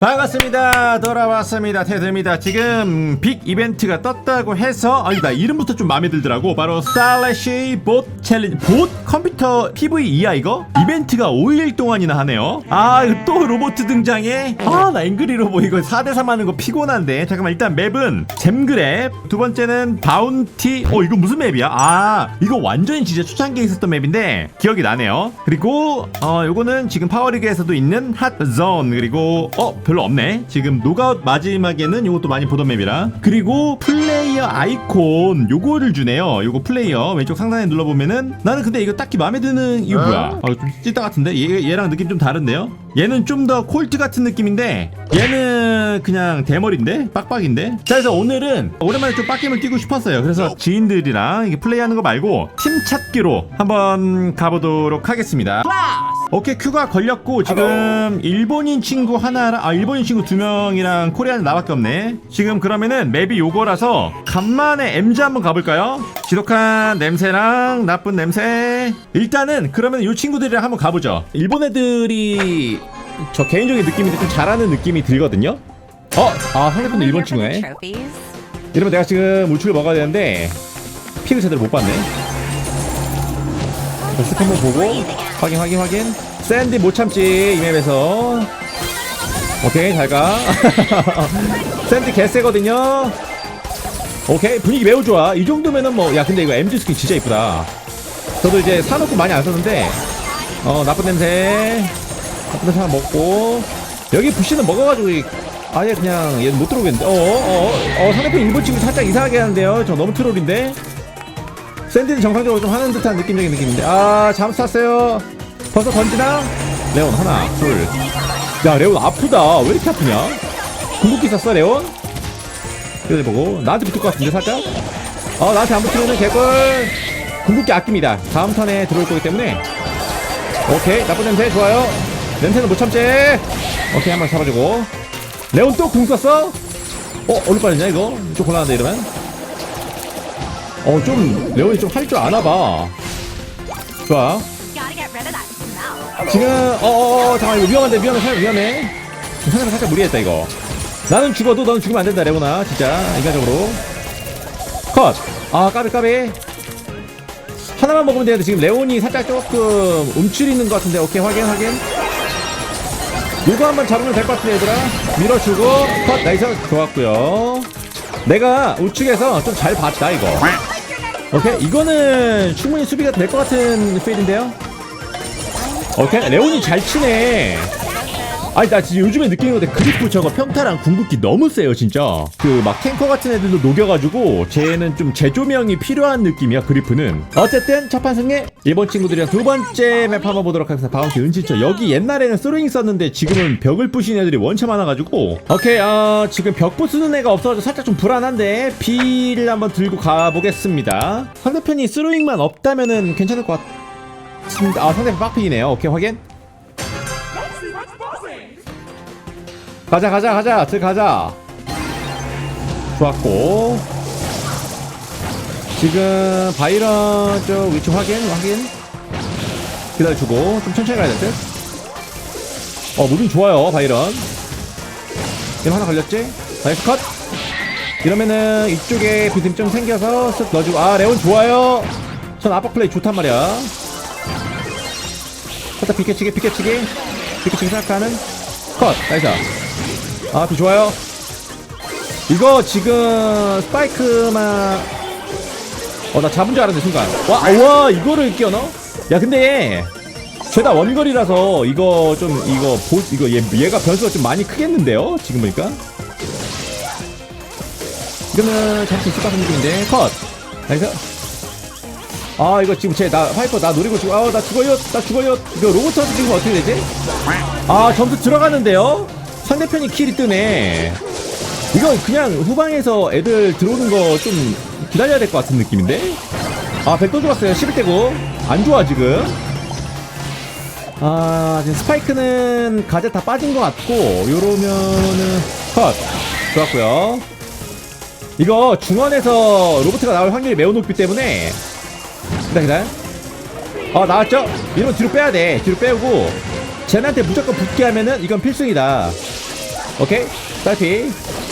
반갑습니다. 돌아왔습니다. 테드입니다. 지금 빅 이벤트가 떴다고 해서 아니다 이름부터 좀 마음에 들더라고. 바로 스타일래시 봇 챌린지 봇 컴퓨터 PVE야 이거? 이벤트가 5일 동안이나 하네요. 아 또 로봇 등장해? 아 나 앵그리 로봇 이거 4대3 하는 거 피곤한데 잠깐만 일단 맵은 잼그랩 두 번째는 바운티 어 이거 무슨 맵이야? 아 이거 완전히 진짜 초창기에 있었던 맵인데 기억이 나네요. 그리고 어 요거는 지금 파워리그에서도 있는 핫존 그리고 어 별로 없네. 지금 노가웃 마지막에는 요것도 많이 보던 맵이라. 그리고 플레이어 아이콘 요거를 주네요. 요거 플레이어 왼쪽 상단에 눌러보면은 나는 근데 이거 딱히 마음에 드는 이거 뭐야? 아, 좀 찌따 같은데 얘 얘랑 느낌 좀 다른데요? 얘는 좀 더 콜트 같은 느낌인데 얘는 그냥 대머리인데 빡빡인데. 자 그래서 오늘은 오랜만에 좀 빡겜을 뛰고 싶었어요. 그래서 지인들이랑 이게 플레이하는 거 말고 팀 찾기로 한번 가보도록 하겠습니다. 오케이 큐가 걸렸고 지금 일본인 친구 하나랑 아 일본인 친구 두 명이랑 코리아는 나밖에 없네 지금 그러면은 맵이 요거라서 간만에 MG 한번 가볼까요? 지독한 냄새랑 나쁜 냄새 일단은 그러면 요 친구들이랑 한번 가보죠 일본 애들이 저 개인적인 느낌인데 좀 잘하는 느낌이 들거든요 어? 아 상대편도 일본 친구네. Trophies. 이러면 내가 지금 우측을 먹어야 되는데 픽을 제대로 못 봤네. 자, 스한번 보고 확인 확인 확인. 샌디 못 참지 이 맵에서. 오케이 잘가. 샌디 개쎄거든요. 오케이 분위기 매우 좋아. 이 정도면은 뭐 야 근데 이거 MG 스킨 진짜 이쁘다. 저도 이제 사놓고 많이 안 썼는데 어 나쁜 냄새. 나쁜 냄새 하나 먹고. 여기 부시는 먹어가지고 이- 아예 그냥 얘는 못 들어오겠는데. 어어 어 어, 상대편 일본 친구 살짝 이상하게 하는데요. 저 너무 트롤인데. 샌디는 정상적으로 좀 하는 듯한 느낌적인 느낌인데. 아 잠수 탔어요. 벌써 던지나? 레온 하나 둘야 레온 아프다. 왜 이렇게 아프냐? 궁극기 썼어 레온? 이거 보고. 나한테 붙을 것 같은데 살짝? 어 나한테 안 붙으면 개꿀. 궁극기 아낍니다. 다음 턴에 들어올 거기 때문에. 오케이. 나쁜 냄새. 좋아요. 냄새는 못 참지. 오케이 한번 잡아주고 레온 또 궁 썼어? 어 어느 빠졌냐 이거? 좀 곤란한데 이러면? 어 좀 레온이 좀 할 줄 아나 봐. 좋아. 지금 어어어 잠깐 이거 위험한데 위험해 사람 위험해. 상대가 살짝 무리했다 이거. 나는 죽어도 너는 죽으면 안 된다 레오나 진짜 인간적으로. 컷 아 까비 까비. 하나만 먹으면 되는데 지금 레온이 살짝 조금 움츠리는 것 같은데 오케이 확인 확인 이거 한번 잡으면 될 것 같은데 얘들아. 밀어주고 컷! 나이스. 좋았고요. 내가 우측에서 좀 잘 봤다 이거. 오케이. 이거는 충분히 수비가 될 것 같은 필인데요. 오케이. 레온이 잘 치네 아니 나 지금 요즘에 느끼는 건데 그리프 저거 평타랑 궁극기 너무 세요 진짜. 그 막 탱커 같은 애들도 녹여가지고 쟤는 좀 재조명이 필요한 느낌이야 그리프는. 어쨌든 첫 판 승리 일본 친구들이랑 두 번째 맵 한번 보도록 하겠습니다. 바운티 은신처. 여기 옛날에는 스로잉 썼는데 지금은 벽을 부신 애들이 원체 많아가지고. 오케이 어 지금 벽 부수는 애가 없어서 살짝 좀 불안한데 B를 한번 들고 가보겠습니다. 상대편이 스로잉만 없다면은 괜찮을 것 같습니다 아 상대편 빡픽이네요. 오케이 확인 가자 가자 가자. 들어가자. 좋았고. 지금 바이런 쪽 위치 확인 확인. 기다려주고 좀 천천히 가야 될듯. 어 무빙 좋아요 바이런. 지금 하나 걸렸지? 나이스 컷. 이러면은 이쪽에 비듬 좀 생겨서 쓱 넣어주고. 아 레온 좋아요. 전 압박 플레이 좋단 말이야. 살짝 비켜치기 비켜치기. 비켜치기 생각하는 컷. 나이스 아, 비 좋아요. 이거 지금 스파이크만 어 나 잡은 줄 알았는데 순간 와, 와 이거를 끼워넣어? 야 근데 죄다 원거리라서 이거 좀 이거 보 이거 얘 얘가 변수가 좀 많이 크겠는데요? 지금 보니까 이거는 수 있을 것 같은 느낌인데 컷 나이스 아 이거 지금 쟤 나 화이퍼 나 노리고 지금 아나 죽어요 나 죽어요 이거 로봇한테 지금 어떻게 되지? 아 점수 들어가는데요? 상대편이 킬이 뜨네. 이거 그냥 후방에서 애들 들어오는 거 좀 기다려야 될 것 같은 느낌인데? 아 백도 죽었어요. 11대고. 안 좋아 지금. 아 지금 스파이크는 가제 다 빠진 것 같고 요러면은 컷. 좋았고요. 이거 중원에서 로봇가 나올 확률이 매우 높기 때문에. 기다려 기다려. 어 나왔죠? 이러면 뒤로 빼야 돼. 뒤로 빼고. 쟤네한테 무조건 붙게 하면은 이건 필승이다 오케이. 딸피.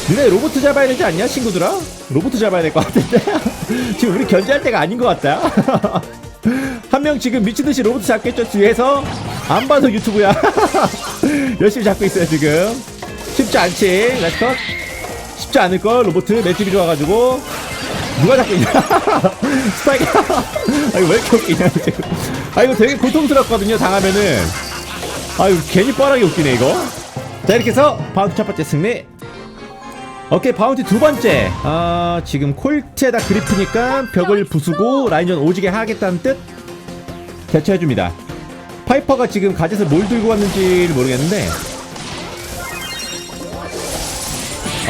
니네 로봇 잡아야 되지 않냐 친구들아? 로봇 잡아야 될 것 같은데. 지금 우리 견제할 때가 아닌 것 같다. 한 명 지금 미친듯이 로봇 잡겠죠 뒤에서? 안 봐도 유튜브야. 열심히 잡고 있어요 지금. 쉽지 않지? 렛츠컷 쉽지 않을걸 로봇 맷집이 좋아가지고. 누가 잡고 있냐? 스파이크. 아 이거 왜 이렇게 웃기냐 지금. 아 이거 되게 고통스럽거든요 당하면은. 아유 괜히 뻔하게 웃기네 이거 자 이렇게 해서 바운티 첫 번째 승리. 오케이 바운티 두 번째. 아 지금 콜트에다 그리프니까 벽을 부수고 라인전 오지게 하겠다는 뜻 대처해줍니다. 파이퍼가 지금 가젯을 뭘 들고 왔는지 모르겠는데.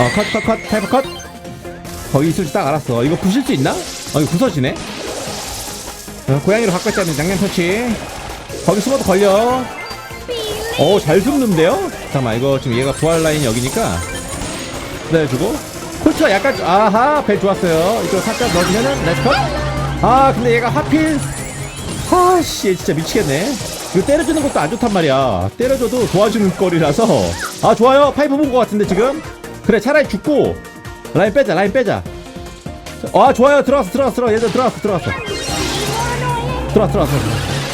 어 컷 컷컷 파이퍼 컷. 거기 있을 줄 딱 알았어. 이거 부실 수 있나? 어 이거 부서지네. 어, 고양이로 갖고 있다는 양념 터치. 거기 숨어도 걸려. 어, 잘 숨는데요? 잠깐만, 이거 지금 얘가 부활 라인이 여기니까. 기다려주고. 콜트가 약간, 아하, 벨 좋았어요. 이거 살짝 넣어주면은, 렛츠컷. 아, 근데 얘가 하필. 아씨, 얘 진짜 미치겠네. 이거 때려주는 것도 안 좋단 말이야. 때려줘도 도와주는 거리라서. 아, 좋아요. 파이프 본 것 같은데, 지금. 그래, 차라리 죽고. 라인 빼자, 라인 빼자. 아, 좋아요. 들어왔어, 들어왔어, 들어왔어. 얘들 들어왔어, 들어왔어. 들어왔어, 들어왔어.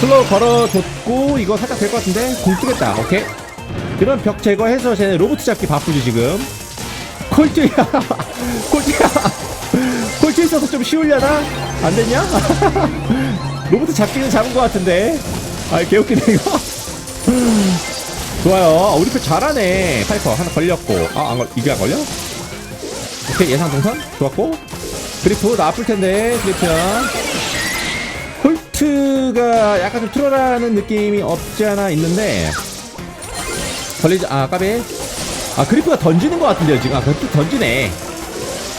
슬로우 걸어줬고 이거 살짝 될 것 같은데 공 쓰겠다 오케이 그럼 벽 제거해서 쟤네 로봇 잡기 바쁘지 지금. 콜트야. 콜트야. 콜트 있어서 좀 쉬울려나? 안 됐냐? 로봇 잡기는 잡은 것 같은데. 아 개웃기네 이거. 좋아요. 우리 편 잘하네. 파이퍼 하나 걸렸고. 아 안 걸 이게 안 걸려? 오케이 예상 동선? 좋았고. 그리프 나 아플 텐데 그리프야. 홀트가 약간 좀 트롤하는 느낌이 없지 않아 있는데 걸리지 아 까비. 아 그리프가 던지는 것 같은데요 지금. 아 그것도 던지네.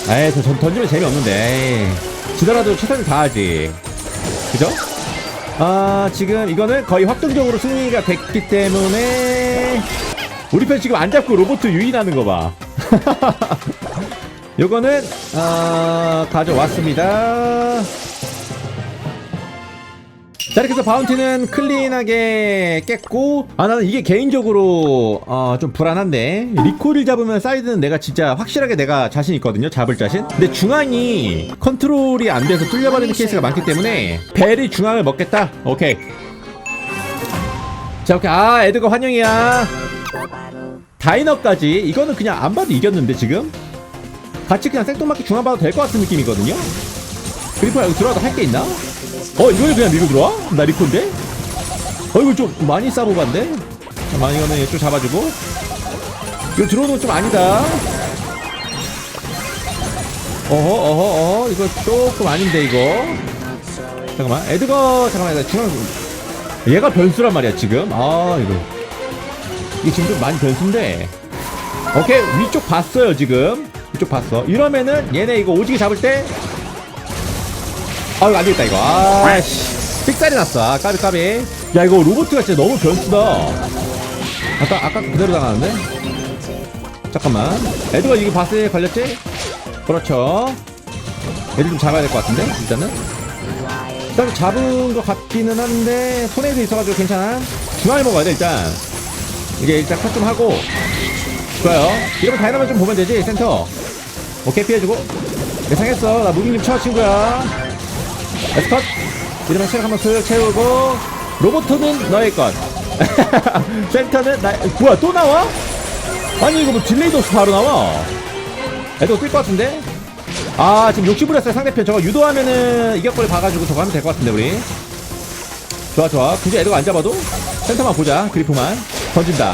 에이 저 전 던지면 재미없는데. 에이, 지더라도 최선을 다하지. 그죠? 아 지금 이거는 거의 확정적으로 승리가 됐기 때문에 우리 편 지금 안 잡고 로봇 유인하는 거봐. 요거는 아 가져왔습니다 자 이렇게 해서 바운티는 클린하게 깼고 아 나는 이게 개인적으로 어, 좀 불안한데 리콜을 잡으면 사이드는 내가 진짜 확실하게 내가 자신 있거든요 잡을 자신. 근데 중앙이 컨트롤이 안 돼서 뚫려버리는 케이스가 많기 때문에 벨이 중앙을 먹겠다. 오케이. 자 오케이. 아 에드가 환영이야. 다이너까지. 이거는 그냥 안 봐도 이겼는데 지금? 같이 그냥 생뚱맞게 중앙 봐도 될 것 같은 느낌이거든요. 그리고 여기 들어와도 할 게 있나? 어 이걸 그냥 밀고 들어와? 나 리콘데? 어 이거 좀 많이 싸보반데? 잠깐만 이거는 얘좀 잡아주고. 이거 들어오는 건 좀 아니다. 어허 어허 어허 이거 조금 아닌데 이거. 잠깐만 에드거 잠깐만 나 중앙 얘가 변수란 말이야 지금. 아 이거. 이게 지금 좀 많이 변수인데. 오케이 위쪽 봤어요 지금. 위쪽 봤어. 이러면은 얘네 이거 오지게 잡을 때 아유 안되겠다 이거. 아씨. 삑살이 났어. 아, 까비 까비. 야 이거 로보트가 진짜 너무 변수다. 아까 아까 그대로 당하는데? 잠깐만. 애드가 이거 봤을 때 걸렸지? 그렇죠. 애들 좀 잡아야 될 것 같은데 일단은? 일단 잡은 것 같기는 한데 손에도 있어가지고 괜찮아. 중앙을 먹어야 돼 일단. 이게 일단 컷 좀 하고. 좋아요. 이러면 다이나마 좀 보면 되지 센터. 오케이 피해주고. 예상했어. 나 무빙님 쳐 친구야 에스컷 이러면 체력 한번 슥 채우고 로보트는 너의 것. 센터는 나 뭐야 또 나와? 아니 이거 뭐 딜레이도 없이 바로 나와. 애도 뛸 것 같은데? 아 지금 욕심 부렸어요 상대편. 저거 유도하면은 이격거리 봐가지고 저거 하면 될 것 같은데 우리. 좋아 좋아. 굳이 애도가 안 잡아도 센터만 보자 그리프만. 던진다.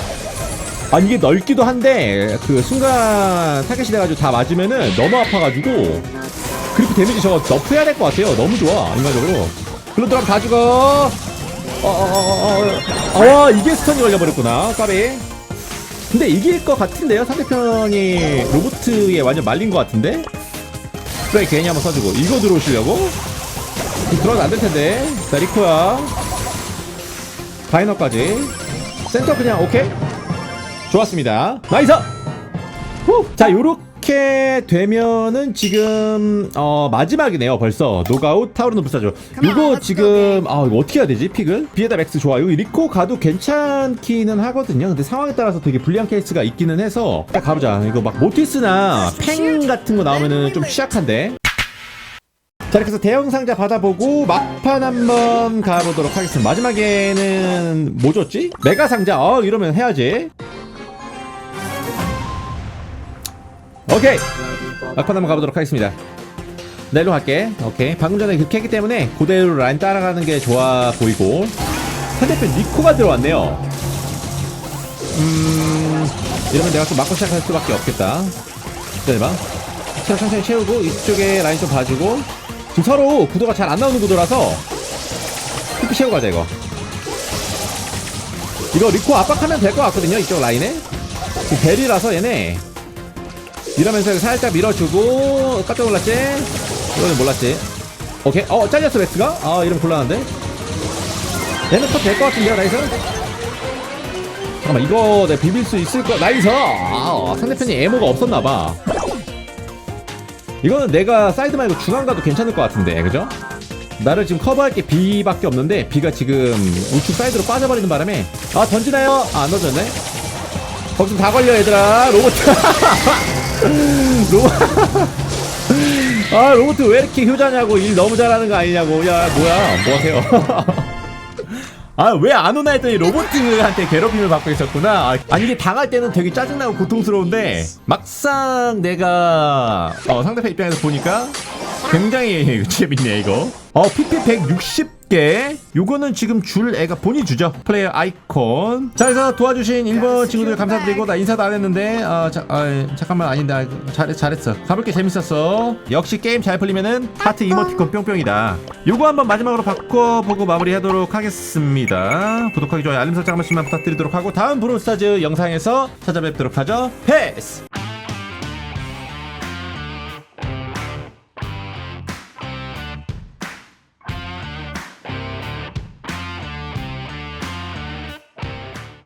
아니 이게 넓기도 한데 그 순간 타겟이 돼가지고 다 맞으면은 너무 아파가지고 그리프 데미지 저거 너프해야 될 것 같아요. 너무 좋아 인간적으로. 글로드 한다 죽어. 어 어 어 어 아 이게 스턴이 걸려버렸구나 까비. 근데 이길 것 같은데요? 상대편이 로보트에 완전 말린 것 같은데? 스프레이 괜히 한번 써주고. 이거 들어오시려고? 들어가도 안 될 텐데. 자 리코야. 바이너까지. 센터 그냥 오케이. 좋았습니다. 나이스! 후! 자 요렇게 이렇게 되면은 지금 어 마지막이네요 벌써. 노가웃 타오르는 불사조. 이거 지금 아 이거 어떻게 해야 되지 픽을 비에다 맥스 좋아요. 리코 가도 괜찮기는 하거든요. 근데 상황에 따라서 되게 불리한 케이스가 있기는 해서. 딱 가보자. 이거 막 모티스나 팽 같은 거 나오면은 좀 취약한데. 자 이렇게 해서 대형 상자 받아보고 막판 한번 가보도록 하겠습니다. 마지막에는 뭐 줬지? 메가 상자. 어 이러면 해야지 오케이. 막판 한번 가보도록 하겠습니다. 네, 일로 갈게. 오케이. 방금 전에 그렇게 했기 때문에 그대로 라인 따라가는 게 좋아 보이고. 상대편 니코가 들어왔네요. 음 이러면 내가 또 맞고 시작할 수밖에 없겠다. 기다려봐. 체력 천천히 채우고 이쪽에 라인 좀 봐주고. 지금 서로 구도가 잘 안 나오는 구도라서 픽 채우고 가자 이거. 이거 리코 압박하면 될 것 같거든요 이쪽 라인에. 지금 벨이라서 얘네 이러면서 살짝 밀어주고 깜짝 놀랐지? 이거는 몰랐지. 오케이. 어 잘렸어 맥스가? 아 이러면 곤란한데? 얘는 컷될것 같은데요 나이스 잠깐만 이거 내가 비빌 수 있을 거 나이스 아 상대편이 에모가 없었나봐. 이거는 내가 사이드 말고 중앙 가도 괜찮을 것 같은데 그죠? 나를 지금 커버할 게 B밖에 없는데 B가 지금 우측 사이드로 빠져버리는 바람에 아 던지나요? 아, 안 던졌네. 거기 다 걸려 얘들아. 로봇 로봇. 아 로봇 왜 이렇게 효자냐고. 일 너무 잘하는 거 아니냐고. 야 뭐야. 뭐하세요. 아 왜 안 오나 했더니 로봇한테 괴롭힘을 받고 있었구나. 아, 아니 이게 당할 때는 되게 짜증나고 고통스러운데 막상 내가 어, 상대편 입장에서 보니까 굉장히 재밌네 이거. 어 PP 160 개 요거는 지금 줄 애가 본인 주죠. 플레이어 아이콘. 자 그래서 도와주신 일본 친구들 감사드리고 나 인사도 안 했는데 아, 자, 아 잠깐만. 아닌데 아, 잘했, 잘했어. 가볼게 재밌었어. 역시 게임 잘 풀리면은 하트 이모티콘 뿅뿅이다. 요거 한번 마지막으로 바꿔보고 마무리하도록 하겠습니다. 구독하기 좋아요 알림 설정 한 번씩만 부탁드리도록 하고 다음 브로스타즈 영상에서 찾아뵙도록 하죠. 패스